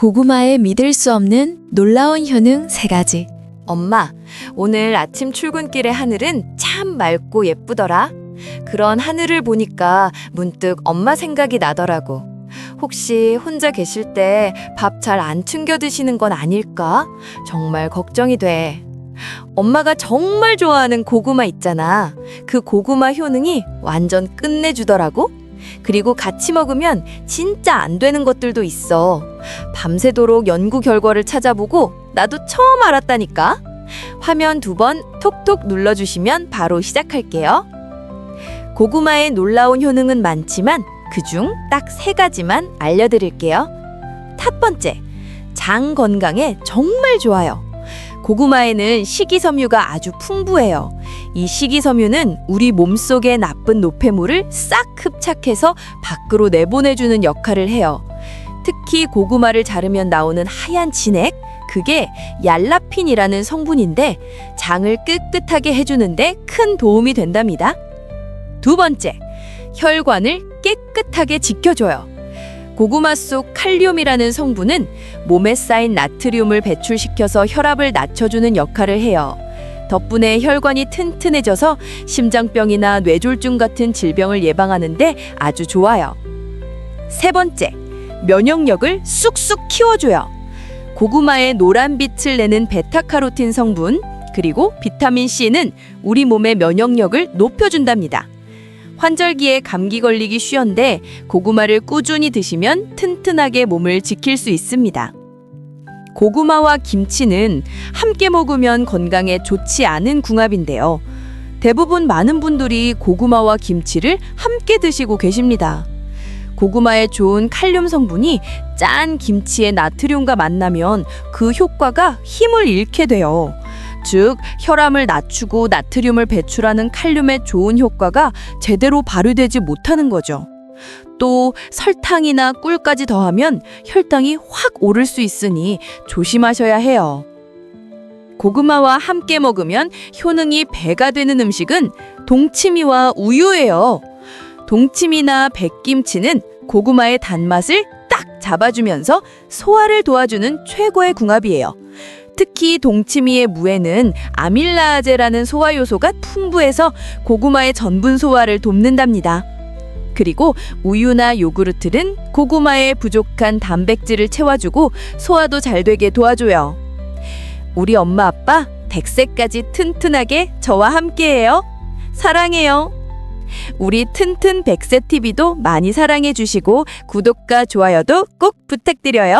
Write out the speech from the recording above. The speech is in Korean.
고구마의 믿을 수 없는 놀라운 효능 세가지 엄마, 오늘 아침 출근길의 하늘은 참 맑고 예쁘더라. 그런 하늘을 보니까 문득 엄마 생각이 나더라고. 혹시 혼자 계실 때 밥 잘 안 챙겨 드시는 건 아닐까? 정말 걱정이 돼. 엄마가 정말 좋아하는 고구마 있잖아. 그 고구마 효능이 완전 끝내주더라고. 그리고 같이 먹으면 진짜 안 되는 것들도 있어. 밤새도록 연구 결과를 찾아보고 나도 처음 알았다니까. 화면 두 번 톡톡 눌러주시면 바로 시작할게요. 고구마의 놀라운 효능은 많지만 그중 딱 세 가지만 알려드릴게요. 첫 번째, 장 건강에 정말 좋아요. 고구마에는 식이섬유가 아주 풍부해요. 이 식이섬유는 우리 몸속의 나쁜 노폐물을 싹 흡착해서 밖으로 내보내주는 역할을 해요. 특히 고구마를 자르면 나오는 하얀 진액, 그게 얄라핀이라는 성분인데 장을 깨끗하게 해주는데 큰 도움이 된답니다. 두 번째, 혈관을 깨끗하게 지켜줘요. 고구마 속 칼륨이라는 성분은 몸에 쌓인 나트륨을 배출시켜서 혈압을 낮춰주는 역할을 해요. 덕분에 혈관이 튼튼해져서 심장병이나 뇌졸중 같은 질병을 예방하는데 아주 좋아요. 세 번째, 면역력을 쑥쑥 키워줘요. 고구마의 노란 빛을 내는 베타카로틴 성분, 그리고 비타민 C는 우리 몸의 면역력을 높여준답니다. 환절기에 감기 걸리기 쉬운데 고구마를 꾸준히 드시면 튼튼하게 몸을 지킬 수 있습니다. 고구마와 김치는 함께 먹으면 건강에 좋지 않은 궁합인데요. 대부분 많은 분들이 고구마와 김치를 함께 드시고 계십니다. 고구마에 좋은 칼륨 성분이 짠 김치의 나트륨과 만나면 그 효과가 힘을 잃게 돼요. 즉, 혈압을 낮추고 나트륨을 배출하는 칼륨의 좋은 효과가 제대로 발휘되지 못하는 거죠. 또 설탕이나 꿀까지 더하면 혈당이 확 오를 수 있으니 조심하셔야 해요. 고구마와 함께 먹으면 효능이 배가 되는 음식은 동치미와 우유예요. 동치미나 백김치는 고구마의 단맛을 딱 잡아주면서 소화를 도와주는 최고의 궁합이에요. 특히 동치미의 무에는 아밀라아제라는 소화 요소가 풍부해서 고구마의 전분 소화를 돕는답니다. 그리고 우유나 요구르트는 고구마의 부족한 단백질을 채워주고 소화도 잘 되게 도와줘요. 우리 엄마 아빠 100세까지 튼튼하게 저와 함께해요. 사랑해요. 우리 튼튼 백세 TV도 많이 사랑해 주시고 구독과 좋아요도 꼭 부탁드려요.